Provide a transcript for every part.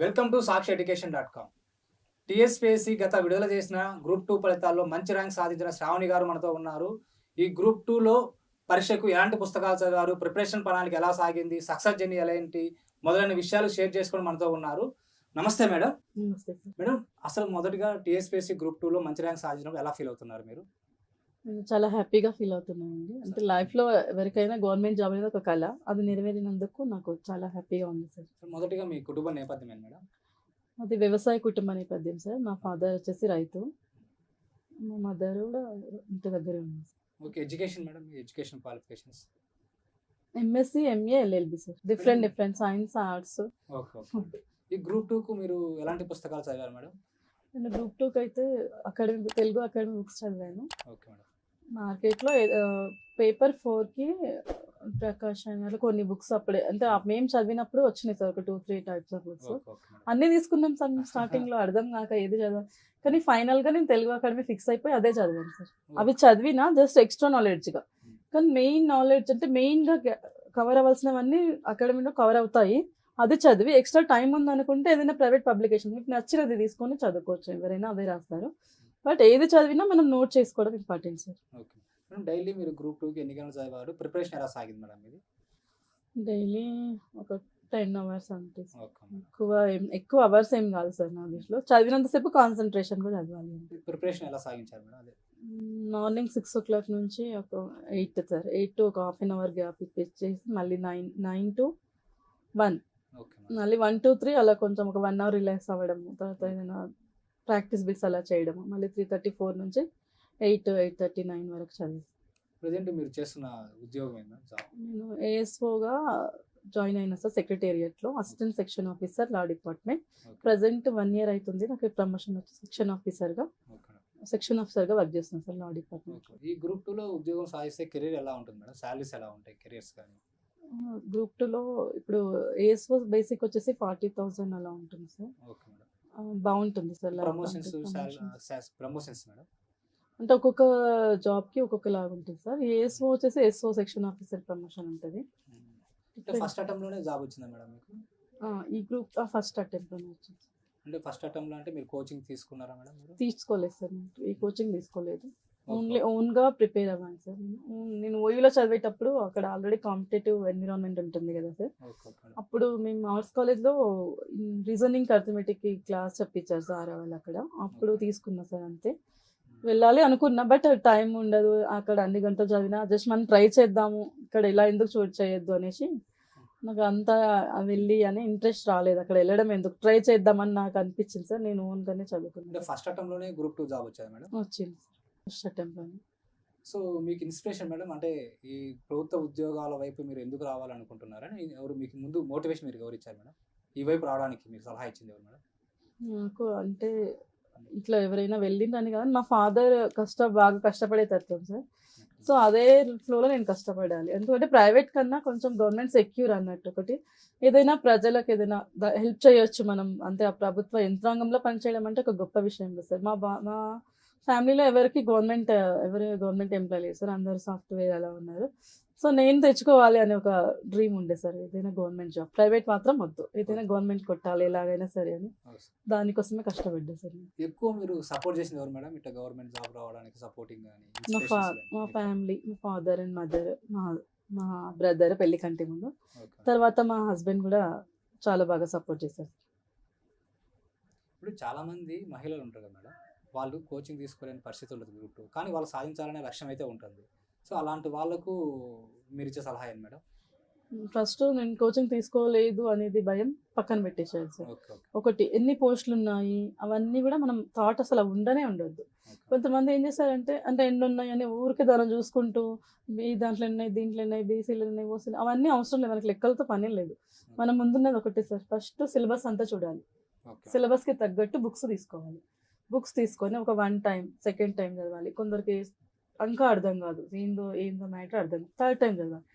Welcome to Sakshi education dot com. TSPSC గత విడుదల చేసిన గ్రూప్ టూ ఫలితాల్లో మంచి ర్యాంక్ సాధించిన శ్రావణి గారు మనతో ఉన్నారు. ఈ గ్రూప్ టూలో పరీక్షకు ఎలాంటి పుస్తకాలు చదివారు ప్రిపరేషన్ ప్రణాళిక ఎలా సాగింది సక్సెస్ జర్నీ ఎలా ఏంటి మొదలైన విషయాలు షేర్ చేసుకొని మనతో ఉన్నారు. నమస్తే మేడం. మేడం అసలు మొదటిగా టీఎస్పీఎస్సీ గ్రూప్ టూలో మంచి ర్యాంక్ సాధించడం ఎలా ఫీల్ అవుతున్నారు మీరు? చాలా హ్యాపీగా ఫీల్ అవుతున్నానండి. అంటే లైఫ్లో ఎవరికైనా గవర్నమెంట్ జాబ్ అనేది ఒక కళ. అది నెరవేరినందుకు నాకు చాలా హ్యాపీగా ఉంది సార్. మొదటిగా మీ కుటుంబ నేపథ్యం మేడం? అది వ్యవసాయ కుటుంబ నేపథ్యం సార్. మా ఫాదర్ వచ్చేసి రైతు. మా మదర్ కూడా ఇంటి దగ్గరే ఉంది ఓకే ఎడ్యుకేషన్ మేడం మీ education qualifications? MSc MA LLB sir. Different different science arts okay okay ఈ గ్రూప్ టూకు మీరు ఎలాంటి పుస్తకాలు చదివారు మేడం? నేను గ్రూప్ టూకి అయితే అకాడమిక్ తెలుగు అకాడమిక్ బుక్స్ చదివాను. Okay madam. మార్కెట్లో పేపర్ ఫోర్కి ప్రకాష్ అయిన కొన్ని బుక్స్ అప్పుడే అంటే మేము చదివినప్పుడు వచ్చినాయి సార్ ఒక two three types of books. అన్ని తీసుకున్నాం సార్ స్టార్టింగ్లో అర్థం కాక ఏది చదవాలి కానీ ఫైనల్గా నేను తెలుగు అకాడమీ ఫిక్స్ అయిపోయి అదే చదివాను సార్. అవి చదివినా జస్ట్ ఎక్స్ట్రా నాలెడ్జ్గా కానీ మెయిన్ నాలెడ్జ్ అంటే మెయిన్గా కవర్ అవ్వాల్సినవన్నీ అకాడమీలో కవర్ అవుతాయి. అది చదివి ఎక్స్ట్రా టైం ఉంది అనుకుంటే ఏదైనా ప్రైవేట్ పబ్లికేషన్ మీకు నచ్చినది తీసుకొని చదువుకోవచ్చు ఎవరైనా అదే రాస్తారు. బట్ ఏది చదివినా మనం నోట్ చేసుకోవడం ఇంపార్టెంట్ సార్. ఓకే. డైలీ మీరు గ్రూప్ టూకి ఎన్ని గంటలు చదివారు? ప్రిపరేషన్ ఎలా సాగింది మేడం ఇది డైలీ ఒక టెన్ అవర్స్ అంటే ఎక్కువ ఎక్కువ అవర్స్ ఏం కాదు సార్ నా దృష్టిలో. చదివినంతసేపు కాన్సన్ట్రేషన్ కూడా చదవాలి. ప్రిపరేషన్ ఎలా సాగించారు మేడం అదే? మార్నింగ్ సిక్స్ ఓ క్లాక్ నుంచి ఒక ఎయిట్ సార్. ఎయిట్ టు ఒక హాఫ్ అన్ అవర్ గ్యాప్ ఇచ్చేసి మళ్ళీ నైన్ నైన్ టు వన్. మళ్ళీ వన్ టు త్రీ అలా కొంచెం ఒక వన్ అవర్ రిలాక్స్ అవ్వడము తర్వాత ఏదైనా ప్రాక్టీస్ బిట్స్ అలా చేయడము. మళ్ళీ త్రీ థర్టీ ఫోర్ నుంచి ఎయిట్ ఎయిట్ థర్టీ నైన్ వరకు చదివి. ప్రజెంట్ మీరు చేస్తున్న ఉద్యోగం నేను ఏఎస్ఓగా జాయిన్ అయిన సార్ సెక్రటేరియట్లో assistant section officer law department. Present one year అవుతుంది నాకు ప్రమోషన్ వచ్చి సెక్షన్ ఆఫీసర్గా సెక్షన్ ఆఫీసర్గా వర్క్ చేస్తున్నాను సార్ లా డిపార్ట్మెంట్. ఈ గ్రూప్ టూలో ఉద్యోగం సాధిస్తే కెరీర్ ఎలా ఉంటుంది మేడం? శాలరీస్ ఎలా ఉంటాయి కెరియర్స్ కానీ? గ్రూప్ టూలో ఇప్పుడు ఏఎస్ఓ బేసిక్ వచ్చేసి ఫార్టీ థౌసండ్ అలా ఉంటుంది సార్. Okay madam. బాగుంటుంది సార్ ప్రమోషన్స్. ప్రమోషన్స్. మేడం? అంటే ఒక్కొక్క జాబ్కి ఒక్కొక్క లాగా ఉంటుంది సార్. ఏఎస్ఓ వచ్చేసి ఎస్ఓ సెక్షన్ ఆఫీసర్ ప్రమోషన్ ఉంటుంది. ఫస్ట్ అటెంప్ట్లోనే జాబ్ వచ్చిందా మేడం మీకు? ఆ, ఈ గ్రూప్ ఫస్ట్ అటెంప్ట్ వచ్చింది అంటే ఫస్ట్ అటెంప్ట్లో అంటే మీరు కోచింగ్ తీసుకున్నారా మేడం మీరు? తీసుకోలేదు సార్ ఈ కోచింగ్ తీసుకోలేదు. ఓన్లీ ఓన్గా ప్రిపేర్ అవ్వాలి సార్ నేను. ఓయూలో చదివేటప్పుడు అక్కడ ఆల్రెడీ కాంపిటేటివ్ ఎన్విరాన్మెంట్ ఉంటుంది కదా సార్. అప్పుడు మేము ఆర్ట్స్ కాలేజ్లో రీజనింగ్ అర్థమెటిక్ క్లాస్ చెప్పించారు సార్ వాళ్ళు అక్కడ. అప్పుడు తీసుకున్నా సార్ అంతే. వెళ్ళాలి అనుకున్నా బట్ టైం ఉండదు. అక్కడ అన్ని గంటలు చదివినా జస్ట్ మనం ట్రై చేద్దాము. ఇక్కడ ఇలా ఎందుకు చూ చేయొద్దు? అనేసి నాకు అంత వెళ్ళి అని ఇంట్రెస్ట్ రాలేదు. అక్కడ వెళ్ళడం ఎందుకు? ట్రై చేద్దామని నాకు అనిపించింది సార్. నేను ఓన్గానే చదువుకున్నాను. ఫస్ట్ అటెంప్ట్లోనే గ్రూప్ టూ జాబ్ వచ్చాయి మేడం? వచ్చింది ఫస్ట్ అటెంప్ట్లోనే సో మీకు ఇన్స్పిరేషన్ మేడం అంటే ఈ ప్రభుత్వ ఉద్యోగాల వైపు మీరు ఎందుకు రావాలనుకుంటున్నారని ఎవరు మీకు ముందు మోటివేషన్ మీరు ఎవరు ఇచ్చారు మేడం? ఈ వైపు రావడానికి మీకు సలహా ఇచ్చింది ఎవరు మేడం? నాకు అంటే ఇట్లా ఎవరైనా వెళ్ళిందని కదా మా ఫాదర్ కష్ట బాగా కష్టపడే తత్వం సార్. సో అదే ఫ్లోలో నేను కష్టపడాలి. ఎందుకంటే ప్రైవేట్ కన్నా కొంచెం గవర్నమెంట్ సెక్యూర్ అన్నట్టు ఒకటి. ఏదైనా ప్రజలకు ఏదైనా హెల్ప్ చేయొచ్చు మనం. అంటే ఆ ప్రభుత్వ యంత్రాంగంలో పనిచేయడం అంటే ఒక గొప్ప విషయం కదా సార్. మా బా మా ఫ్యామిలీలో ఎవరికి గవర్నమెంట్ ఎవరు గవర్నమెంట్ ఎంప్లాయ్ లేదు సార్. అందరు సాఫ్ట్వేర్ అలా ఉన్నారు. సో నేను తెచ్చుకోవాలి అనే ఒక డ్రీమ్ ఉండే సార్. ఏదైనా గవర్నమెంట్ జాబ్. ప్రైవేట్ మాత్రం వద్దు. ఏదైనా గవర్నమెంట్ కొట్టాలి ఎలాగైనా సరే అని దానికోసమే కష్టపడ్డా సార్. ఎక్కువ మీరు సపోర్ట్ చేసింది ఎవరు మేడం? ఇట్లా గవర్నమెంట్ జాబ్ రావడానికి సపోర్టింగ్ కానీ మా ఫా మా ఫ్యామిలీ మా ఫాదర్ అండ్ మదర్ మా మా బ్రదర్ పెళ్ళి కంటే ముందు. తర్వాత మా హస్బెండ్ కూడా చాలా బాగా సపోర్ట్ చేశారు. ఇప్పుడు చాలా మంది మహిళలు ఉంటారు కదా మేడం? వాళ్ళు కోచింగ్ తీసుకోలేని పరిస్థితి ఉంటుంది గ్రూప్ టూ కానీ వాళ్ళు సాధించాలనే లక్ష్యం అయితే ఉంటుంది. సో అలాంటి వాళ్ళకు మీరు ఇచ్చే సలహా ఏంటి మేడం? ఫస్ట్ నేను కోచింగ్ తీసుకోలేదు అనేది భయం పక్కన పెట్టేశాను సార్. ఒకటి ఎన్ని పోస్టులు ఉన్నాయి? అవన్నీ కూడా మనం థాట్ అసలు ఉండనే ఉండొద్దు. కొంతమంది ఏం చేస్తారంటే అంటే ఎన్ని ఉన్నాయి అని ఊరికే దాన్ని చూసుకుంటూ ఈ దాంట్లో ఉన్నాయి దీంట్లో ఉన్నాయి బీసీలు ఉన్నాయి ఓసీలు అవన్నీ అవసరం లేదు. మనకి లెక్కలతో పని లేదు. మనం ముందున్నది ఒకటే సార్. ఫస్ట్ సిలబస్ అంతా చూడాలి. సిలబస్కి తగ్గట్టు బుక్స్ తీసుకోవాలి. బుక్స్ తీసుకొని ఒక వన్ టైం సెకండ్ టైం చదవాలి. కొందరికి అంక అర్థం కాదు. ఏందో ఏందో మ్యాటర్ అర్థం థర్డ్ టైం చదవాలి.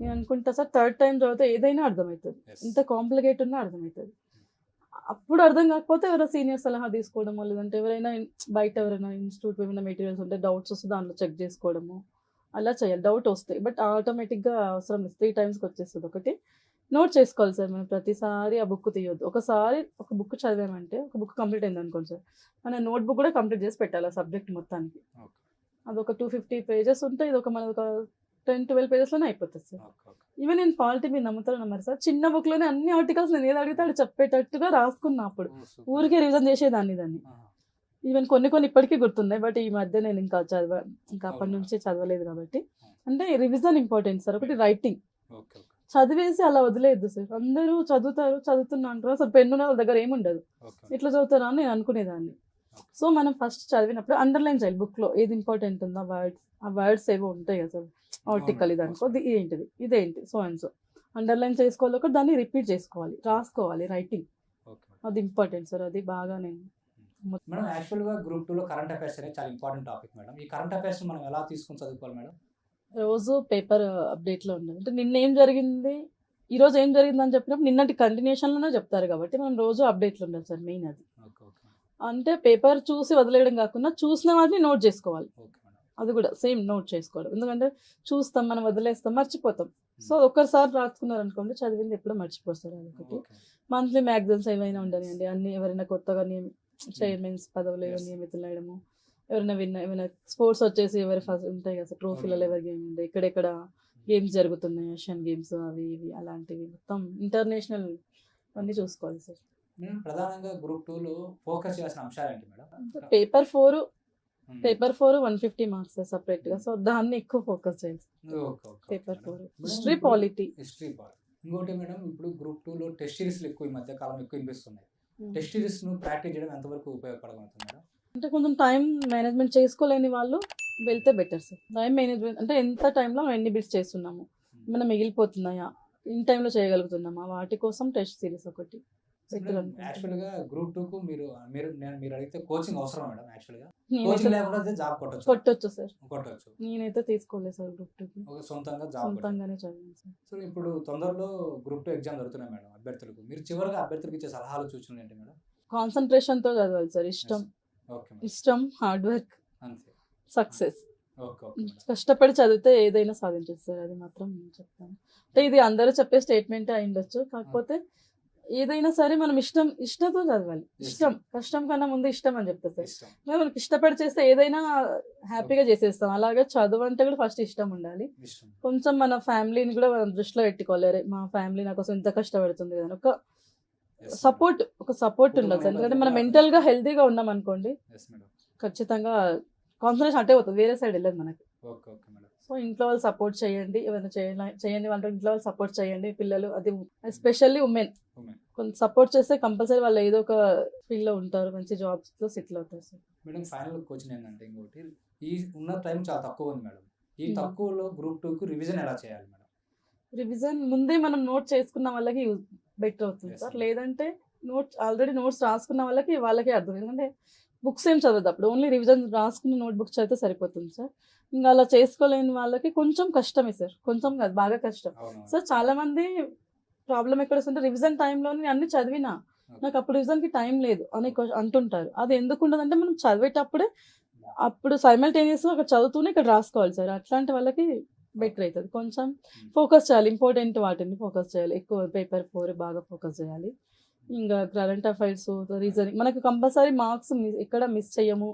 నేను అనుకుంటా సార్ థర్డ్ టైం చదివితే ఏదైనా అర్థమవుతుంది. ఇంత కాంప్లికేట్ ఉన్నా అర్థమవుతుంది. అప్పుడు అర్థం కాకపోతే ఎవరో సీనియర్ సలహా తీసుకోవడమో లేదంటే ఎవరైనా బయట ఎవరైనా ఇన్స్టిట్యూట్ ఏమైనా మెటీరియల్స్ ఉంటే డౌట్స్ వస్తే దాంట్లో చెక్ చేసుకోవడము. అలా చేయాలి. డౌట్ వస్తాయి బట్ ఆటోమేటిక్గా అవసరం త్రీ టైమ్స్కి వచ్చేస్తుంది ఒకటి. నోట్ చేసుకోవాలి సార్ మనం ప్రతిసారి ఆ బుక్ తీయొద్దు. ఒకసారి ఒక బుక్ చదివామంటే ఒక బుక్ కంప్లీట్ అయింది అనుకోండి సార్. మన నోట్ బుక్ కూడా కంప్లీట్ చేసి పెట్టాలి ఆ సబ్జెక్ట్ మొత్తానికి. అది ఒక టూ ఫిఫ్టీ పేజెస్ ఉంటే ఇది ఒక మన ఒక టెన్ ట్వెల్వ్ పేజెస్లోనే అయిపోతుంది సార్. ఈవెన్ నేను పాలిటీ మీరు నమ్ముతారు నమ్మరు సార్. చిన్న బుక్లోనే అన్ని ఆర్టికల్స్ నేను ఏది అడిగితే అది చెప్పేటట్టుగా రాసుకున్నా అప్పుడు. ఊరికే రివిజన్ చేసేదాన్ని దాన్ని. ఈవెన్ కొన్ని కొన్ని ఇప్పటికీ గుర్తున్నాయి బట్ ఈ మధ్య నేను ఇంకా చదవ ఇంకా అప్పటి? నుంచి చదవలేదు కాబట్టి. అంటే రివిజన్ ఇంపార్టెంట్ సార్. ఒకటి రైటింగ్ చదివేసి అలా వదిలేయద్దు సార్. అందరూ చదువుతారు చదువుతున్నా అంటారు అసలు పెన్ను వాళ్ళ దగ్గర ఏముండదు ఎట్లా చదువుతారా అని నేను అనుకునేదాన్ని. సో మనం ఫస్ట్ చదివినప్పుడు అండర్లైన్ చేయాలి book లో ఏది ఇంపార్టెంట్ ఉందో? ఆ వర్డ్స్ ఆ వర్డ్స్ ఏవో ఉంటాయి కదా సార్. ఆర్టికల్ ఇది అనుకో ఏంటిది? ఇదేంటి? So and so. అండర్లైన్ చేసుకోవాలి ఒకటి దాన్ని రిపీట్ చేసుకోవాలి. రాసుకోవాలి రైటింగ్ ఓకే. అది ఇంపార్టెంట్ సార్. అది బాగా నేను మేడం యాక్చువల్గా గ్రూప్ టూలో కరెంట్ అఫైర్స్ అనేది చాలా ఇంపార్టెంట్ టాపిక్ మేడం ఈ కరెంట్ అఫైర్స్ మనం ఎలా తీసుకుని చదువుకోవాలి మేడం రోజు పేపర్ అప్డేట్లో ఉండదు అంటే నిన్న ఏం జరిగింది? ఈ రోజు ఏం జరిగింది అని చెప్పినప్పుడు నిన్నటి కంటిన్యూషన్లోనే చెప్తారు కాబట్టి మనం రోజు అప్డేట్లో ఉండాలి సార్ మెయిన్ అది. అంటే పేపర్ చూసి వదిలేయడం కాకుండా చూసిన వాటిని నోట్ చేసుకోవాలి. అది కూడా సేమ్ నోట్ చేసుకోవడం. ఎందుకంటే చూస్తాం మనం వదిలేస్తాం మర్చిపోతాం. సో ఒక్కసారి రాసుకున్నారు అనుకోండి చదివింది ఎప్పుడో మర్చిపోతారు ఓకే. మంత్లీ మ్యాగజైన్స్ ఏమైనా ఉండనివ్వండి అన్ని ఎవరైనా కొత్తగా నియమి చైర్మన్స్ పదవులు. నియమితులు వేయడము ఎవరైనా విన్న ఏమైనా స్పోర్ట్స్ వచ్చేసి ఎవరి ఫస్ట్ ఉంటాయి కదా ట్రోఫీలలో ఎవరి గేమ్ ఉంది ఎక్కడెక్కడ గేమ్స్ జరుగుతున్నాయి ఏషియన్ గేమ్స్ అవి ఇవి అలాంటివి మొత్తం ఇంటర్నేషనల్ అన్నీ చూసుకోవాలి సార్. ప్రధానంగా గ్రూప్ టూలో ఫోకస్ చేయాల్సిన అంశాలు ఏంటి madam? Paper four. Paper four one fifty marks సపరేట్గా సో దాన్ని ఎక్కువ ఫోకస్ చేయాలి paper. Four history polity history ఇంకోటి మేడం ఇప్పుడు గ్రూప్ టూలో టెస్ట్ సిరీస్లు ఎక్కువ ఈ మధ్య కాలం ఎక్కువ వినిపిస్తున్నాయి. టెస్ట్ సిరీస్ను ప్రాక్టీస్ చేయడం ఎంతవరకు ఉపయోగపడగలుగుతుంది మేడం? అంటే కొంచెం టైం మేనేజ్మెంట్ చేసుకోలేని వాళ్ళు వెళ్తే బెటర్ సార్ టైం మేనేజ్మెంట్ అంటే ఎంత టైంలో ఎన్ని బిట్స్ చేస్తున్నాము? ఏమైనా మిగిలిపోతున్నాయా? ఇన్ టైంలో చేయగలుగుతున్నామా? వాటి కోసం టెస్ట్ సిరీస్ ఒకటి. గా గ్రూప్ టూ కు మీరు మీరు నేను మీరు అడిగితే కోచింగ్ అవసరం మేడం కోచింగ్ లేకుండా జాబ్ కొట్టచ్చు. కొట్టొచ్చు సార్ కొట్టచ్చు. నేనైతే తీసుకోలేదు సార్ గ్రూప్ సొంతంగా జాబ్ సొంతంగానే చదివాను సార్ సో ఇప్పుడు తొందరలో గ్రూప్ టూ ఎగ్జామ్ జరుగుతున్నాయి మేడం అభ్యర్థులకు. మీరు చివరిగా అభ్యర్థులకు ఇచ్చే సలహాలు సూచనలు ఏంటి మేడం? కాన్సన్ట్రేషన్తో చదవాలి సార్ ఇష్టం. ఇష్టం హార్డ్ వర్క్ సక్సెస్. కష్టపడి చదివితే ఏదైనా సాధించవచ్చు సార్ అది మాత్రం నేను చెప్తాను. అంటే ఇది అందరూ చెప్పే స్టేట్మెంట్ అయి ఉండొచ్చు కాకపోతే ఏదైనా సరే మనం ఇష్టం ఇష్టంతో చదవాలి. ఇష్టం కష్టం కన్నా ముందు ఇష్టం అని చెప్తా సార్. మనకి ఇష్టపడి చేస్తే ఏదైనా హ్యాపీగా చేసేస్తాం. అలాగే చదువు అంటే కూడా ఫస్ట్ ఇష్టం ఉండాలి. కొంచెం మన ఫ్యామిలీని కూడా మనం దృష్టిలో పెట్టుకోవాలి. అరే మా ఫ్యామిలీ నా కోసం ఇంత కష్టపడుతుంది కదా ఒక సపోర్ట్ ఒక సపోర్ట్ సార్ ఎందుకంటే మనం మెంటల్గా హెల్తీగా ఉన్నాం అనుకోండి ఖచ్చితంగా కాన్సన్ట్రేషన్ అట్టే పోతుంది. వేరే సైడ్ వెళ్ళదు మనకి. సో ఇంట్లో వాళ్ళు సపోర్ట్ చేయండి. చేయాలి చేయండి వాళ్ళ ఇంట్లో వాళ్ళు సపోర్ట్ చేయండి. పిల్లలు అది ఎస్పెషల్లీ ఉమెన్. కొంత సపోర్ట్ చేస్తే కంపల్సరీ వాళ్ళు ఏదో ఒక ఫీల్డ్లో ఉంటారు మంచి జాబ్స్లో సెటిల్ అవుతారు. మేడం ఫైనల్ క్వశ్చన్ ఏంటంటే ఇంకోటి. ఈ ఉన్న టైం చాలా తక్కువ ఉంది మేడం ఈ Hmm. తక్కువలో గ్రూప్ టూ కు రివిజన్ ఎలా చేయాలి మేడం రివిజన్ ముందే మనం నోట్ చేసుకున్న వాళ్ళకి బెటర్ అవుతుంది సార్. లేదంటే నోట్స్ ఆల్రెడీ నోట్స్ రాసుకున్న వాళ్ళకి వాళ్ళకే అర్థం. ఎందుకంటే బుక్స్ ఏం చదవద్దు అప్పుడు. ఓన్లీ రివిజన్ రాసుకున్న నోట్ బుక్స్ అయితే సరిపోతుంది సార్. ఇంకా అలా చేసుకోలేని వాళ్ళకి కొంచెం కష్టమే సార్. కొంచెం కాదు బాగా కష్టం. సార్ చాలా మంది ప్రాబ్లం ఎక్కడ వస్తుంటే రివిజన్ టైంలో నేను అన్ని చదివినా నాకు అప్పుడు రివిజన్కి టైం లేదు అని అంటుంటారు. అది ఎందుకు ఉండదంటే మనం చదివేటప్పుడే అప్పుడు సైమల్టేనియస్గా అక్కడ చదువుతూనే ఇక్కడ రాసుకోవాలి సార్. అట్లాంటి వాళ్ళకి బెటర్ అవుతుంది కొంచెం ఫోకస్ చేయాలి. ఇంపార్టెంట్ వాటిని ఫోకస్ చేయాలి. ఎక్కువ పేపర్ ఫోర్ బాగా ఫోకస్ చేయాలి. ఇంకా కరెంట్ అఫైర్స్ రీజనింగ్ మనకు కంపల్సరీ మార్క్స్ ఎక్కడ మిస్ చేయము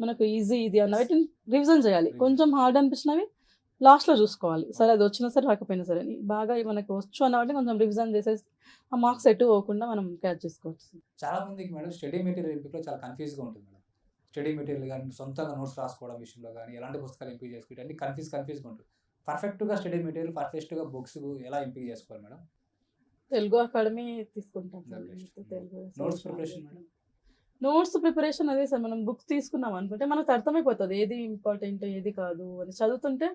మనకు ఈజీ ఇది అన్న వాటిని రివిజన్ చేయాలి. కొంచెం హార్డ్ అనిపించినవి లాస్ట్లో చూసుకోవాలి. సరే అది వచ్చినా సరే రాకపోయినా సరే. బాగా మనకు వచ్చు అన్న వాటిని కొంచెం రివిజన్ చేసేసి ఆ మార్క్స్ ఎటు పోకుండా మనం క్యాచ్ చేసుకోవచ్చు. చాలా మందికి మేడం స్టడీ మెటీరియల్ ఎంపికలో చాలా కన్ఫ్యూజ్గా ఉంటుంది మేడం. స్టడీ మెటీరియల్ కానీ సొంతంగా నోట్స్ రాసుకోవడం విషయంలో కానీ ఎలాంటి పుస్తకాలు ఎంపిక చేసుకోవడం అన్ని కన్ఫ్యూజ్ కన్ఫ్యూజ్గా ఉంటుంది. పర్ఫెక్ట్గా స్టడీ మెటీరియల్ పర్ఫెక్ట్గా బుక్స్ ఎలా ఎంపిక చేసుకోవాలి మేడం? తెలుగు అకాడమీ తీసుకుంటాం. Telugu notes preparation madam? Notes preparation అదే సార్. మనం బుక్ తీసుకున్నాం అనుకుంటే మనకు అర్థమైపోతుంది. ఏది ఇంపార్టెంట్ ఏది కాదు అని చదువుతుంటే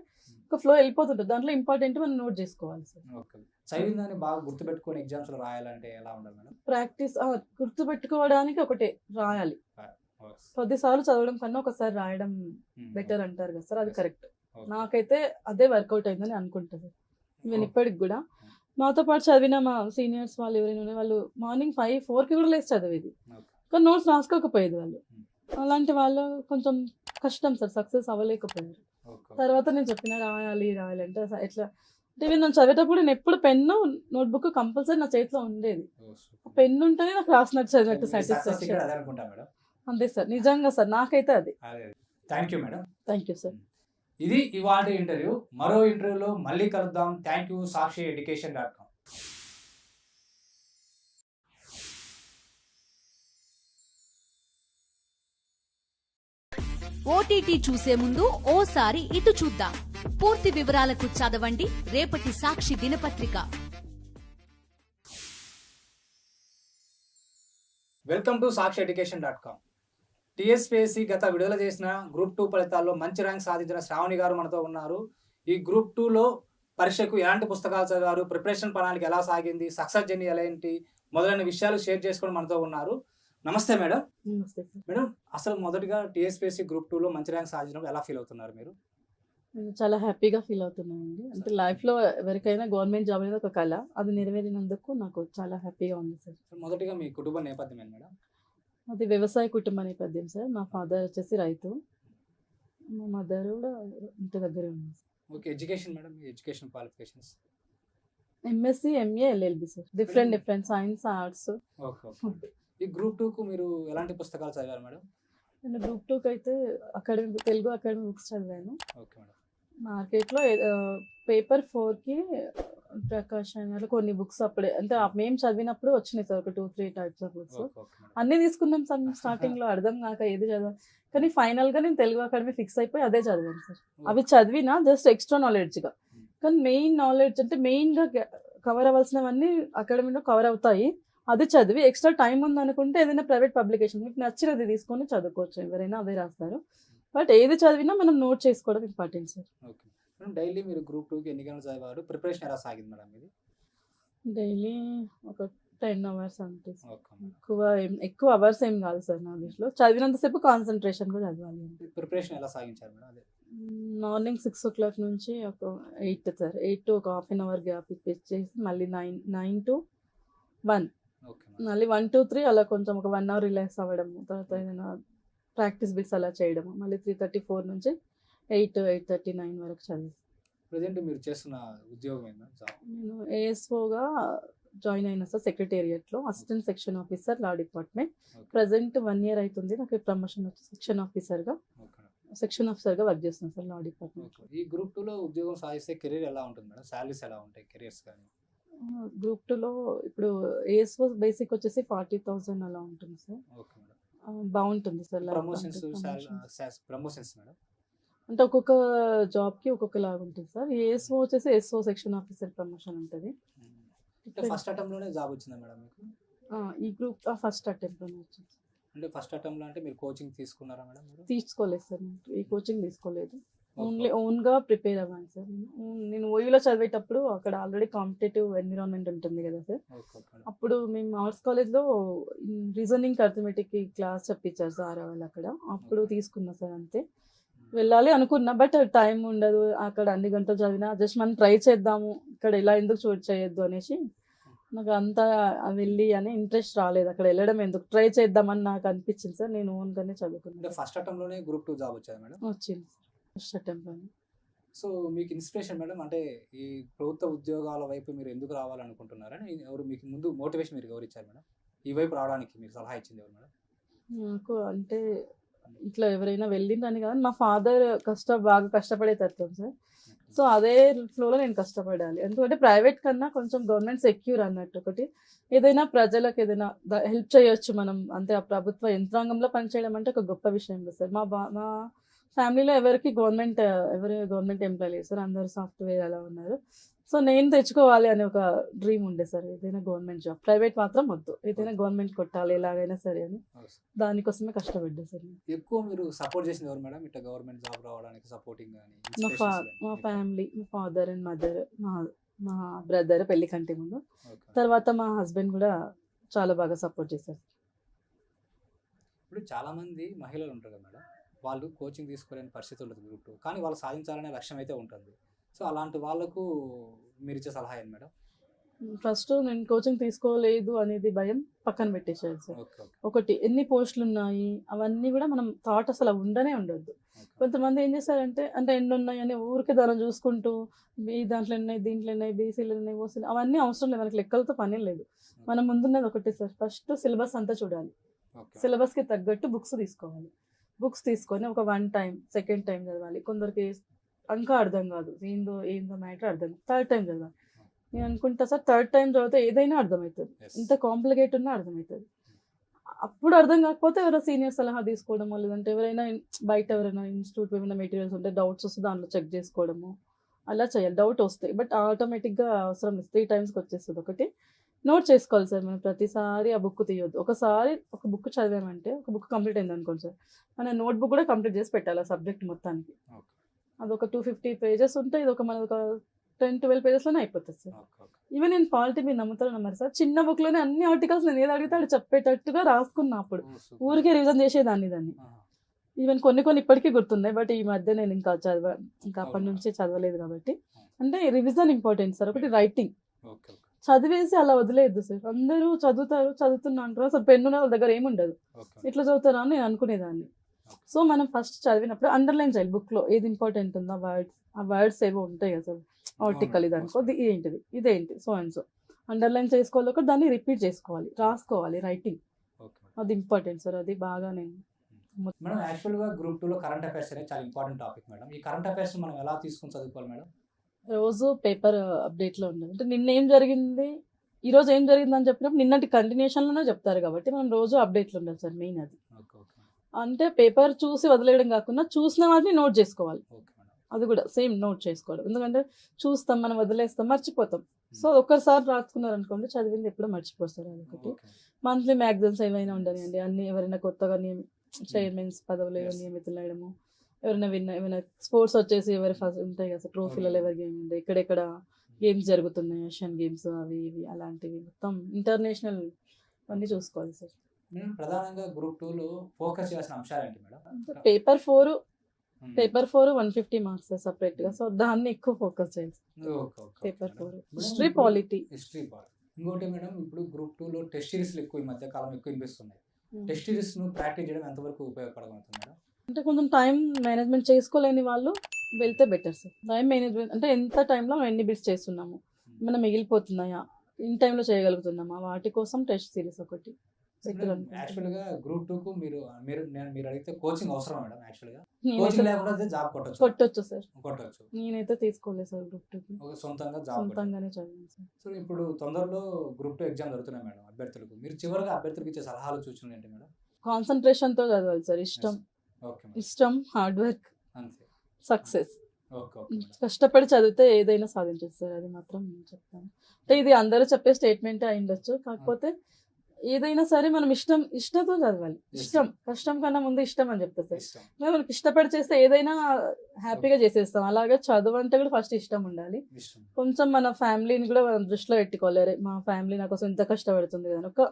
ఒక ఫ్లో వెళ్ళిపోతుంటుంది. దాంట్లో ఇంపార్టెంట్ మనం నోట్ చేసుకోవాలి సార్. దాన్ని బాగా గుర్తుపెట్టుకొని ఎగ్జామ్స్లో రాయాలంటే ఎలా ఉండాలి మేడం? ప్రాక్టీస్ గుర్తుపెట్టుకోవడానికి ఒకటే రాయాలి. పదిసార్లు చదవడం కన్నా ఒకసారి రాయడం బెటర్ అంటారు కదా సార్. అది. కరెక్ట్. నాకైతే అదే వర్కౌట్ అయిందని నేను Okay. ఇప్పటికి కూడా మాతో పాటు చదివిన మా సీనియర్స్ వాళ్ళు ఎవరైనా వాళ్ళు మార్నింగ్ ఫైవ్ ఫోర్కి కూడా లేచి చదివేది. కానీ నోట్స్ రాసుకోకపోయేది వాళ్ళు. Hmm. అలాంటి వాళ్ళు కొంచెం కష్టం సార్ సక్సెస్ అవ్వలేకపోయారు. తర్వాత నేను చెప్పిన రాయాలి రాయాలి అంటే ఎట్లా అంటే ఇవి నేను చదివేటప్పుడు నేను ఎప్పుడు పెన్ను నోట్బుక్ కంపల్సరీ నా చేతిలో ఉండేది. పెన్ను ఉంటేనే నాకు రాసినట్టు చదివినట్టు సాటిస్ఫాక్షన్ అంతే సార్ నిజంగా సార్ నాకైతే అది. Thank you madam. Thank you sir ఇది ఇవాళ ఇంటర్వ్యూ. మరో ఇంటర్వ్యూలో మళ్ళీ కలుద్దాం. Thank you Sakshi education dot com OTT చూసే ముందు ఓసారి ఇటు చూద్దాం. పూర్తి వివరాలకు చదవండి. రేపటి సాక్షి దినపత్రిక. Welcome to Sakshi education dot com TSPSC గత విడుదల చేసిన గ్రూప్ టూ ఫలితాల్లో మంచి ర్యాంక్ సాధించిన శ్రావణి గారు మనతో ఉన్నారు. ఈ గ్రూప్ టూలో పరీక్షకు ఎలాంటి పుస్తకాలు చదివారు ప్రిపరేషన్ ప్రణాళిక ఎలా సాగింది సక్సెస్ జర్నీ ఎలా ఏంటి మొదలైన విషయాలు షేర్ చేసుకొని మనతో ఉన్నారు. నమస్తే మేడం. మేడం అసలు మొదటిగా టీఎస్పీఎస్సీ గ్రూప్ టూలో మంచి ర్యాంక్ సాధించడం ఎలా ఫీల్ అవుతున్నారు మీరు? చాలా హ్యాపీగా ఫీల్ అవుతున్నానండి. అంటే లైఫ్లో ఎవరికైనా గవర్నమెంట్ జాబ్ అనేది ఒక కళ. అది నెరవేరినందుకు నాకు చాలా హ్యాపీగా ఉంది సార్ మొదటిగా మీ కుటుంబ నేపథ్యం ఏంటి మేడం? అది వ్యవసాయ కుటుంబ నేపథ్యం సార్. మా ఫాదర్ వచ్చేసి రైతు. మా మదర్ కూడా ఇంటి దగ్గరే ఉంది ఓకే ఎడ్యుకేషన్ మేడం మీ education qualifications? MSc MA LLB sir. Different different science arts okay okay. ఈ గ్రూప్ టూకు మీరు ఎలాంటి పుస్తకాలు చదివారు మేడం? నేను గ్రూప్ టూకి అయితే అకాడమిక్ తెలుగు అకాడమిక్ బుక్స్ చదివాను. Okay madam. మార్కెట్లో పేపర్ ఫోర్కి ప్రకాశన్ అట్లా కొన్ని బుక్స్ అప్పుడే అంటే మేము చదివినప్పుడు వచ్చినాయి సార్ ఒక two three types of books. అన్నీ తీసుకున్నాం సార్ స్టార్టింగ్లో అర్థం కాక ఏది చదివాం కానీ ఫైనల్గా నేను తెలుగు అకాడమీ ఫిక్స్ అయిపోయి అదే చదివాను సార్. అవి చదివినా జస్ట్ ఎక్స్ట్రా నాలెడ్జ్గా. కానీ మెయిన్ నాలెడ్జ్ అంటే మెయిన్గా కవర్ అవ్వాల్సినవన్నీ అకాడమీలో కవర్ అవుతాయి. అది చదివి ఎక్స్ట్రా టైం ఉంది అనుకుంటే ఏదైనా ప్రైవేట్ పబ్లికేషన్ మీకు నచ్చినది తీసుకొని చదువుకోవచ్చు ఎవరైనా అదే రాస్తారు. బట్ ఏది చదివినా మనం నోట్ చేసుకోవడం important sir. Okay. Madam daily మీరు గ్రూప్ టూకి ఎన్ని గంటలు చదివారు? ప్రిపరేషన్ ఎలా సాగింది మేడం ఇది డైలీ ఒక టెన్ అవర్స్ మేడం ఎక్కువ ఎక్కువ అవర్స్ ఏం కాదు సార్ నా దృష్టిలో చదివినంతసేపు కాన్సన్ట్రేషన్ కూడా చదవాలి ప్రిపరేషన్ ఎలా సాగించారు మేడం అదే? మార్నింగ్ సిక్స్ ఓ క్లాక్ నుంచి ఒక ఎయిట్ సార్ ఎయిట్ టు ఒక హాఫ్ అన్ అవర్ గ్యాప్ ఇచ్చేసి మళ్ళీ నైన్ నైన్ టు వన్. మళ్ళీ వన్ టూ త్రీ అలా కొంచెం ఒక వన్ అవర్ రిలాక్స్ అవ్వడము తర్వాత ఏదైనా ప్రాక్టీస్ బిట్స్ అలా చేయడము మళ్ళీ త్రీ థర్టీ ఫోర్ నుంచి ఎయిట్ ఎయిట్ థర్టీ నైన్ వరకు చదివి. ప్రజెంట్ మీరు చేస్తున్న ఉద్యోగం జాబ్. నేను ఏఎస్ఓగా జాయిన్ అయిన సార్ సెక్రటేరియట్లో. Assistant section officer law department. Present one year అవుతుంది నాకు ప్రమోషన్ వచ్చి సెక్షన్ ఆఫీసర్గా. సెక్షన్ ఆఫీసర్గా వర్క్ చేస్తున్నాను సార్ లా డిపార్ట్మెంట్. ఈ గ్రూప్ టూలో ఉద్యోగం సాధిస్తే కెరీర్ ఎలా ఉంటుంది మేడం? శాలరీస్ ఎలా ఉంటాయి కెరీర్స్ కానీ? గ్రూప్ టూలో ఇప్పుడు ఏఎస్ఓ బేసిక్ వచ్చేసి ఫార్టీ థౌసండ్ అలా ఉంటుంది సార్. బాగుంటుంది సార్ ప్రమోషన్స్. Promotions madam? అంటే ఒక్కొక్క జాబ్కి ఒక్కొక్క లాగా ఉంటుంది సార్. ఏఎస్ఓ వచ్చేసి ఎస్ఓ సెక్షన్ ఆఫీసర్ ప్రమోషన్ ఉంటుంది. ఫస్ట్ అటెంప్ట్లోనే జాబ్ వచ్చిందా మేడం మీకు? ఆ, ఈ గ్రూప్ ఫస్ట్ అటెంప్ట్ వచ్చింది. అంటే ఫస్ట్ అటెంప్ట్లో అంటే మీరు కోచింగ్ తీసుకున్నారా మేడం మీరు? తీసుకోలేదు సార్ నేను. ఈ కోచింగ్ తీసుకోలేదు. ఓన్లీ ఓన్గా ప్రిపేర్ అవ్వాలి సార్ నేను. ఓయూలో చదివేటప్పుడు అక్కడ ఆల్రెడీ కాంపిటేటివ్ ఎన్విరాన్మెంట్ ఉంటుంది కదా సార్. అప్పుడు మేము ఆర్ట్స్ కాలేజ్లో రీజనింగ్ అర్థమెటిక్ క్లాస్ చెప్పించారు సార్ వాళ్ళు అక్కడ. అప్పుడు తీసుకున్నా సార్ అంతే. వెళ్ళాలి అనుకున్నా బట్ టైం ఉండదు. అక్కడ అన్ని గంటలు చదివినా జస్ట్ మనం ట్రై చేద్దాము ఇక్కడ ఇలా ఎందుకు చోటు చేయొద్దు అనేసి నాకు అంతా వెళ్ళి అని ఇంట్రెస్ట్ రాలేదు. అక్కడ వెళ్ళడం ఎందుకు? ట్రై చేద్దామని నాకు అనిపించింది సార్. నేను ఓన్గానే చదువుకున్నాను ఫస్ట్ అటెంప్ట్లోనే గ్రూప్ టూ జాబ్ వచ్చేది మేడం? వచ్చింది ఫస్ట్ అటెంప్ట్లోనే. సో మీకు ఇన్స్పిరేషన్ మేడం? అంటే ఈ ప్రభుత్వ ఉద్యోగాల వైపు మీరు ఎందుకు రావాలనుకుంటున్నారని ఎవరు మీకు ముందు మోటివేషన్ మీరు ఎవరు ఇచ్చారు మేడం? ఈ వైపు రావడానికి మీరు సలహా ఇచ్చింది ఎవరు మేడం? నాకు అంటే ఇట్లా ఎవరైనా వెళ్ళిందని కాదు. మా ఫాదర్ కష్ట బాగా కష్టపడే తత్వం సార్. సో అదే ఫ్లోలో నేను కష్టపడాలి. ఎందుకంటే ప్రైవేట్ కన్నా కొంచెం గవర్నమెంట్ సెక్యూర్ అన్నట్టు ఒకటి. ఏదైనా ప్రజలకు ఏదైనా హెల్ప్ చేయొచ్చు మనం. అంటే ఆ ప్రభుత్వ యంత్రాంగంలో పనిచేయడం అంటే ఒక గొప్ప విషయం కదా సార్. మా బా మా ఫ్యామిలీలో ఎవరికి గవర్నమెంట్ ఎవరు గవర్నమెంట్ ఎంప్లాయీ లేదు సార్. అందరు సాఫ్ట్వేర్ అలా ఉన్నారు. సో నేను తెచ్చుకోవాలి అనే ఒక డ్రీమ్ ఉండే సార్. ఏదైనా గవర్నమెంట్ జాబ్. ప్రైవేట్ మాత్రం వద్దు. ఏదైనా గవర్నమెంట్ కొట్టాలి ఎలాగైనా సరే అని. దానికోసమే కష్టపడ్డా సార్. ఎక్కువ మీరు సపోర్ట్ చేసింది ఎవరు మేడం? ఇట్లా గవర్నమెంట్ జాబ్ రావడానికి సపోర్టింగ్ కానీ మా ఫా మా ఫ్యామిలీ మా ఫాదర్ అండ్ మదర్ మా మా బ్రదర్ పెళ్ళి కంటే ముందు. తర్వాత మా హస్బెండ్ కూడా చాలా బాగా సపోర్ట్ చేశారు. ఇప్పుడు చాలా మంది మహిళలు ఉంటారు కదా మేడం? వాళ్ళు కోచింగ్ తీసుకోలేని పరిస్థితి ఉంటుంది గ్రూప్ కానీ వాళ్ళు సాధించాలనే లక్ష్యం అయితే ఉంటుంది. సో అలాంటి వాళ్ళకు మీరు ఇచ్చే సలహా ఏంటి మేడం? ఫస్ట్ నేను కోచింగ్ తీసుకోలేదు అనేది భయం పక్కన పెట్టేసేయాలి సార్. ఒకటి ఎన్ని పోస్టులు ఉన్నాయి? అవన్నీ కూడా మనం థాట్ అసలు ఉండనే ఉండొద్దు. కొంతమంది ఏం చేస్తారంటే అంటే ఎన్ని ఉన్నాయి అని ఊరికే దానం చూసుకుంటూ ఈ దాంట్లో ఉన్నాయి? దీంట్లో ఉన్నాయి? బీసీలు ఉన్నాయి? ఓసీలు అవన్నీ అవసరం లేదు. మనకి లెక్కలతో పని లేదు. మనం ముందున్నది ఒకటి సార్. ఫస్ట్ సిలబస్ అంతా చూడాలి. సిలబస్కి తగ్గట్టు బుక్స్ తీసుకోవాలి. బుక్స్ తీసుకొని ఒక వన్ టైం సెకండ్ టైం చదవాలి. కొందరికి ఇంకా అర్థం కాదు. ఏందో ఏందో మ్యాటర్ అర్థం థర్డ్ టైం చదవాలి నేను అనుకుంటా సార్ థర్డ్ టైం చదివితే ఏదైనా అర్థమవుతుంది. ఎంత కాంప్లికేట్ ఉన్నా అర్థమవుతుంది. అప్పుడు అర్థం కాకపోతే ఎవరైనా సీనియర్ సలహా తీసుకోవడమో లేదంటే ఎవరైనా బయట ఎవరైనా ఇన్స్టిట్యూట్ ఏమైనా మెటీరియల్స్ ఉంటే డౌట్స్ వస్తే దాంట్లో చెక్ చేసుకోవడము అలా చేయాలి. డౌట్ వస్తాయి బట్ ఆటోమేటిక్గా అవసరం త్రీ టైమ్స్కి వచ్చేస్తుంది ఒకటి. నోట్ చేసుకోవాలి సార్ మనం ప్రతిసారి ఆ బుక్ తీయొద్దు. ఒకసారి ఒక బుక్ చదివామంటే ఒక బుక్ కంప్లీట్ అయింది అనుకోండి సార్ మన నోట్ బుక్ కూడా కంప్లీట్ చేసి పెట్టాలి ఆ సబ్జెక్ట్ మొత్తానికి. ఓకే. అదొక టూ ఫిఫ్టీ పేజెస్ ఉంటే ఇది ఒక మన ఒక టెన్ ట్వెల్వ్ పేజెస్లోనే అయిపోతుంది సార్. ఈవెన్ నేను పాలిటీ మీరు నమ్ముతారో నమ్మరు సార్. చిన్న బుక్లోనే అన్ని ఆర్టికల్స్ నేను ఏది అడిగితే అది చెప్పేటట్టుగా రాసుకున్నా అప్పుడు. ఊరికే రివిజన్ చేసేదాన్ని దాన్ని. ఈవెన్ కొన్ని కొన్ని ఇప్పటికీ గుర్తున్నాయి బట్ ఈ మధ్య నేను ఇంకా చదవ ఇంకా అప్పటి? నుంచి చదవలేదు కాబట్టి. అంటే రివిజన్ ఇంపార్టెంట్ సార్. ఒకటి రైటింగ్ చదివేసి అలా వదిలేదు సార్. అందరూ చదువుతారు చదువుతున్నా అంటారు. అసలు పెన్ను దగ్గర ఏముండదు. ఇట్లా చదువుతారా అని నేను అనుకునేదాన్ని. సో మనం ఫస్ట్ చదివినప్పుడు అండర్లైన్ చేయాలి. బుక్లో ఏది ఇంపార్టెంట్ ఉందో వర్డ్స్ ఆ వర్డ్స్ ఏవో ఉంటాయి కదా సార్. ఆర్టికల్ ఇది అనుకో ఏంటిది? ఇదేంటి? సో అండ్ సో అండర్లైన్ చేసుకోవాలి. ఒక దాన్ని రిపీట్ చేసుకోవాలి. రాసుకోవాలి రైటింగ్. అది ఇంపార్టెంట్ సార్. అది బాగా నేను మేడం యాక్చువల్గా గ్రూప్ టూలో కరెంట్ అఫైర్స్ అనేది చాలా ఇంపార్టెంట్ టాపిక్ మేడం ఈ కరెంట్ అఫైర్స్ మనం ఎలా తీసుకుని చదువుకోవాలి మేడం రోజు పేపర్ అప్డేట్లో ఉండాలి. అంటే నిన్న ఏం జరిగింది? ఈ రోజు ఏం జరిగింది అని చెప్పినప్పుడు నిన్నటి కంటిన్యూషన్లోనే చెప్తారు కాబట్టి మనం రోజు అప్డేట్లో ఉండాలి సార్ మెయిన్ అది. అంటే పేపర్ చూసి వదిలేయడం కాకుండా చూసిన వాటిని నోట్ చేసుకోవాలి. అది కూడా సేమ్ నోట్ చేసుకోవడం ఎందుకంటే చూస్తాం మనం వదిలేస్తాం మర్చిపోతాం. సో ఒక్కసారి రాసుకున్నారు అనుకోండి చదివింది ఎప్పుడో మర్చిపోతారు ఓకే. మంత్లీ మ్యాగజైన్స్ ఏమైనా ఉండనివ్వండి అన్ని ఎవరైనా కొత్తగా నియమి చైర్మన్స్ పదవులు Yes. నియమితులు వేయడము ఎవరైనా విన్న ఏమైనా స్పోర్ట్స్ వచ్చేసి ఎవరి ఫస్ట్ ఉంటాయి కదా ట్రోఫీలలో ఎవరి గేమ్ ఉంది ఎక్కడెక్కడ గేమ్స్ జరుగుతున్నాయి ఏషియన్ గేమ్స్ అవి ఇవి అలాంటివి మొత్తం ఇంటర్నేషనల్ అన్నీ చూసుకోవాలి సార్. ప్రధానంగా గ్రూప్ టూలో ఫోకస్ చేయాల్సిన అంశాలు ఏంటి madam paper four. Paper four one fifty marks సెపరేట్గా. సో దాన్ని ఎక్కువ ఫోకస్ చేయాలి paper. Four. History polity. History ఇంకోటి మేడం ఇప్పుడు గ్రూప్ టూలో టెస్ట్ సిరీస్లు ఎక్కువ ఈ మధ్య కాలం ఎక్కువ వినిపిస్తున్నాయి. టెస్ట్ సిరీస్ను ప్రాక్టీస్ చేయడం ఎంతవరకు ఉపయోగపడగలుగుతుంది మేడం? అంటే కొంచెం టైం మేనేజ్మెంట్ చేసుకోలేని వాళ్ళు వెళ్తే బెటర్ సార్. టైం మేనేజ్మెంట్ అంటే ఎంత టైంలో మనం ఎన్ని బిట్స్ చేస్తున్నాము? మనం మిగిలిపోతున్నాయా? ఇన్ టైంలో చేయగలుగుతున్నామా? వాటి కోసం టెస్ట్ సిరీస్ ఒకటి. యాక్చువల్గా గ్రూప్ టూ కు మీరు మీరు నేను మీరు అడిగితే కోచింగ్ అవసరం మేడం యాక్చువల్గా కోచింగ్ లేకుండా జాబ్ కొట్టచ్చు. కొట్టొచ్చు సార్. కొట్టచ్చు. నేనైతే తీసుకోలేదు సార్ గ్రూప్ టూకి ఒక సొంతంగా జాబ్ సొంతంగానే చదివాను సార్. సో ఇప్పుడు తొందరలో గ్రూప్ టూ ఎగ్జామ్ జరుగుతున్నాయి మేడం అభ్యర్థులకు. మీరు చివరిగా అభ్యర్థులకు ఇచ్చే సలహాలు సూచనలు ఏంటి మేడం? కాన్సన్ట్రేషన్తో చదవాలి సార్ ఇష్టం. ఓకే ఇష్టం హార్డ్ వర్క్ అంతే. సక్సెస్ కష్టపడి చదివితే ఏదైనా సాధించచ్చు సార్ అది మాత్రం నేను చెప్తాను. అంటే ఇది అందరూ చెప్పే స్టేట్మెంటే అయి ఉండొచ్చు. కాకపోతే ఏదైనా సరే మనం ఇష్టం ఇష్టంతో చదవాలి. ఇష్టం కష్టం కన్నా ముందు ఇష్టం అని చెప్తా సార్. మేము మనకి ఇష్టపడి చేస్తే ఏదైనా హ్యాపీగా చేసేస్తాం. అలాగే చదువు అంటే కూడా ఫస్ట్ ఇష్టం ఉండాలి. కొంచెం మన ఫ్యామిలీని కూడా మనం దృష్టిలో పెట్టుకోవాలి. మా ఫ్యామిలీ నా కోసం ఇంత కష్టపడుతుంది కదా ఒక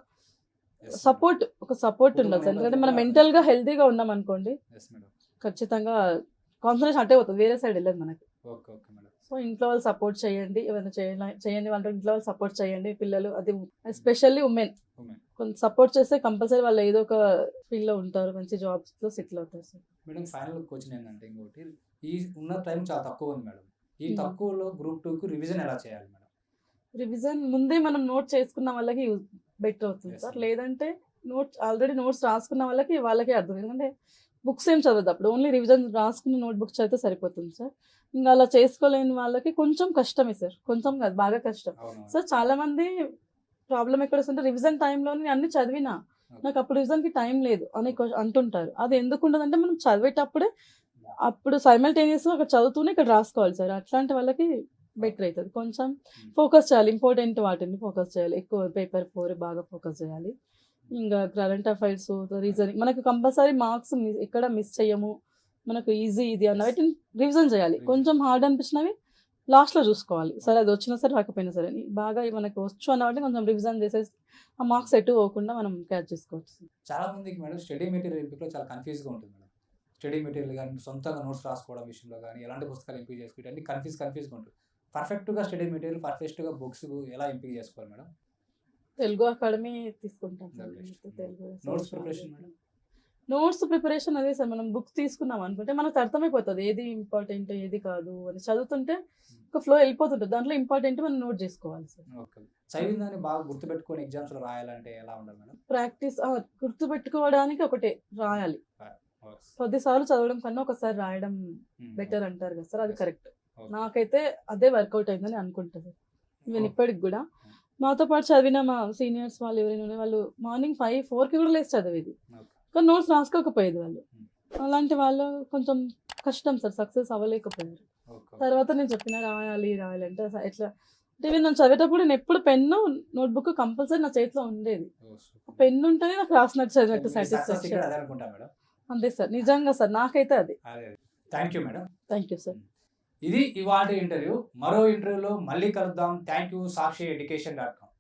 సపోర్ట్ ఒక సపోర్ట్ ఉండాలి సార్. ఎందుకంటే మనం మెంటల్గా హెల్తీగా ఉన్నాం అనుకోండి ఖచ్చితంగా కాన్సన్ట్రేషన్ అట్టే పోతుంది. వేరే సైడ్ వెళ్ళదు మనకి. ఓకే ఓకే మేడం సో ఇంట్లో వాళ్ళు సపోర్ట్ చేయండి ఎవరైనా చేయాలి చేయండి వాళ్ళ ఇంట్లో వాళ్ళు సపోర్ట్ చేయండి పిల్లలు అది ఎస్పెషల్లీ ఉమెన్ కొంచెం సపోర్ట్ చేస్తే కంపల్సరీ వాళ్ళు ఏదో ఒక ఫీల్డ్లో ఉంటారు మంచి జాబ్స్లో సెటిల్ అవుతారు సార్ మేడం ఫైనల్ క్వశ్చన్ ఏంటంటే ఇంకోటి ఈ ఉన్న టైం చాలా తక్కువ ఉంది మేడం ఈ Hmm. తక్కువలో గ్రూప్ టూ కు రివిజన్ ఎలా చేయాలి మేడం రివిజన్ ముందే మనం నోట్ చేసుకున్న వాళ్ళకి బెటర్ అవుతుంది సార్. లేదంటే నోట్స్ ఆల్రెడీ నోట్స్ రాసుకున్న వాళ్ళకి వాళ్ళకి అర్థం. ఎందుకంటే బుక్స్ ఏం చదవద్దు. అప్పుడు ఓన్లీ రివిజన్ రాసుకున్న నోట్ బుక్స్ చదివితే సరిపోతుంది సార్. ఇంకా అలా చేసుకోలేని వాళ్ళకి కొంచెం కష్టమే సార్. కొంచెం కాదు బాగా కష్టం. అవును సో చాలా మంది ప్రాబ్లం ఎక్కడ వస్తుంటే రివిజన్ టైంలో నేను అన్ని చదివినా నాకు అప్పుడు రివిజన్కి టైం లేదు అని అంటుంటారు. అది ఎందుకు ఉండదంటే మనం చదివేటప్పుడే అప్పుడు సైమల్టేనియస్గా అక్కడ చదువుతూనే ఇక్కడ రాసుకోవాలి సార్. అట్లాంటి వాళ్ళకి బెటర్ అవుతుంది. కొంచెం ఫోకస్ చేయాలి. ఇంపార్టెంట్ వాటిని ఫోకస్ చేయాలి. ఎక్కువ పేపర్ ఫోర్ బాగా ఫోకస్ చేయాలి. ఇంకా కరెంట్ అఫైర్స్ రీజనింగ్ మనకు కంపల్సరీ మార్క్స్ ఎక్కడ మిస్ చేయము? మనకు ఈజీ ఇది అన్న వాటిని రివిజన్ చేయాలి. కొంచెం హార్డ్ అనిపించినవి లాస్ట్లో చూసుకోవాలి. సరే అది వచ్చినా సరే రాకపోయినా సరే. బాగా మనకు వచ్చు అన్న వాటిని కొంచెం రివిజన్ చేసేసి ఆ మార్క్స్ ఎటు పోకుండా మనం క్యాచ్ చేసుకోవచ్చు. చాలా మందికి మేడం స్టడీ మెటీరియల్ ఎంపికలో చాలా కన్ఫ్యూజ్గా ఉంటుంది మేడం. స్టడీ మెటీరియల్ కానీ సొంతంగా నోట్స్ రాసుకోవడం విషయంలో కానీ ఎలాంటి పుస్తకాలు ఎంపిక చేసుకోవడం అన్ని కన్ఫ్యూజ్ కన్ఫ్యూజ్గా ఉంటుంది. పర్ఫెక్ట్గా స్టడీ మెటీరియల్ పర్ఫెక్ట్గా బుక్స్ ఎలా ఎంపిక చేసుకోవాలి మేడం? తెలుగు అకాడమీ తీసుకుంటాం sir. Telugu notes preparation notes preparation అదే సార్. మనం బుక్ తీసుకున్నాం అనుకుంటే మనకు అర్థమైపోతుంది. ఏది ఇంపార్టెంట్ ఏది కాదు అని. చదువుతుంటే ఒక ఫ్లో వెళ్ళిపోతుంటుంది. దాంట్లో ఇంపార్టెంట్ మనం నోట్ చేసుకోవాలి సార్. చదివిన దాన్ని బాగా గుర్తుపెట్టుకొని ఎగ్జామ్స్లో రాయాలంటే ఎలా ఉండాలి మేడం? ప్రాక్టీస్ గుర్తు పెట్టుకోవడానికి ఒకటే రాయాలి. పదిసార్లు చదవడం కన్నా ఒకసారి రాయడం బెటర్ అంటారు కదా సార్. అది. కరెక్ట్. నాకైతే అదే వర్కౌట్ అయిందని అనుకుంటుంది ఈవెన్. ఇప్పటికి కూడా మాతో పాటు చదివిన మా సీనియర్స్ వాళ్ళు ఎవరైనా వాళ్ళు మార్నింగ్ ఫైవ్ ఫోర్కి కూడా లేచి చదివేది. కానీ నోట్స్ రాసుకోకపోయేది వాళ్ళు. Hmm. అలాంటి వాళ్ళు కొంచెం కష్టం సార్ సక్సెస్ అవ్వలేకపోయారు. తర్వాత నేను చెప్పిన రాయాలి రాయాలి అంటే ఎట్లా అంటే నేను చదివేటప్పుడు నేను ఎప్పుడు పెన్ను నోట్బుక్ కంపల్సరీ నా చేతిలో ఉండేది. పెన్ను ఉంటేనే నాకు రాసినట్టు చదివినట్టు సాటిస్ఫాక్షన్. అంతే సార్ నిజంగా సార్ నాకైతే అది. అదే thank you madam. Thank you sir. ఇది ఇవాళ ఇంటర్వ్యూ. మరో ఇంటర్వ్యూలో మళ్ళీ కలుద్దాం. Thank you Sakshi education dot com.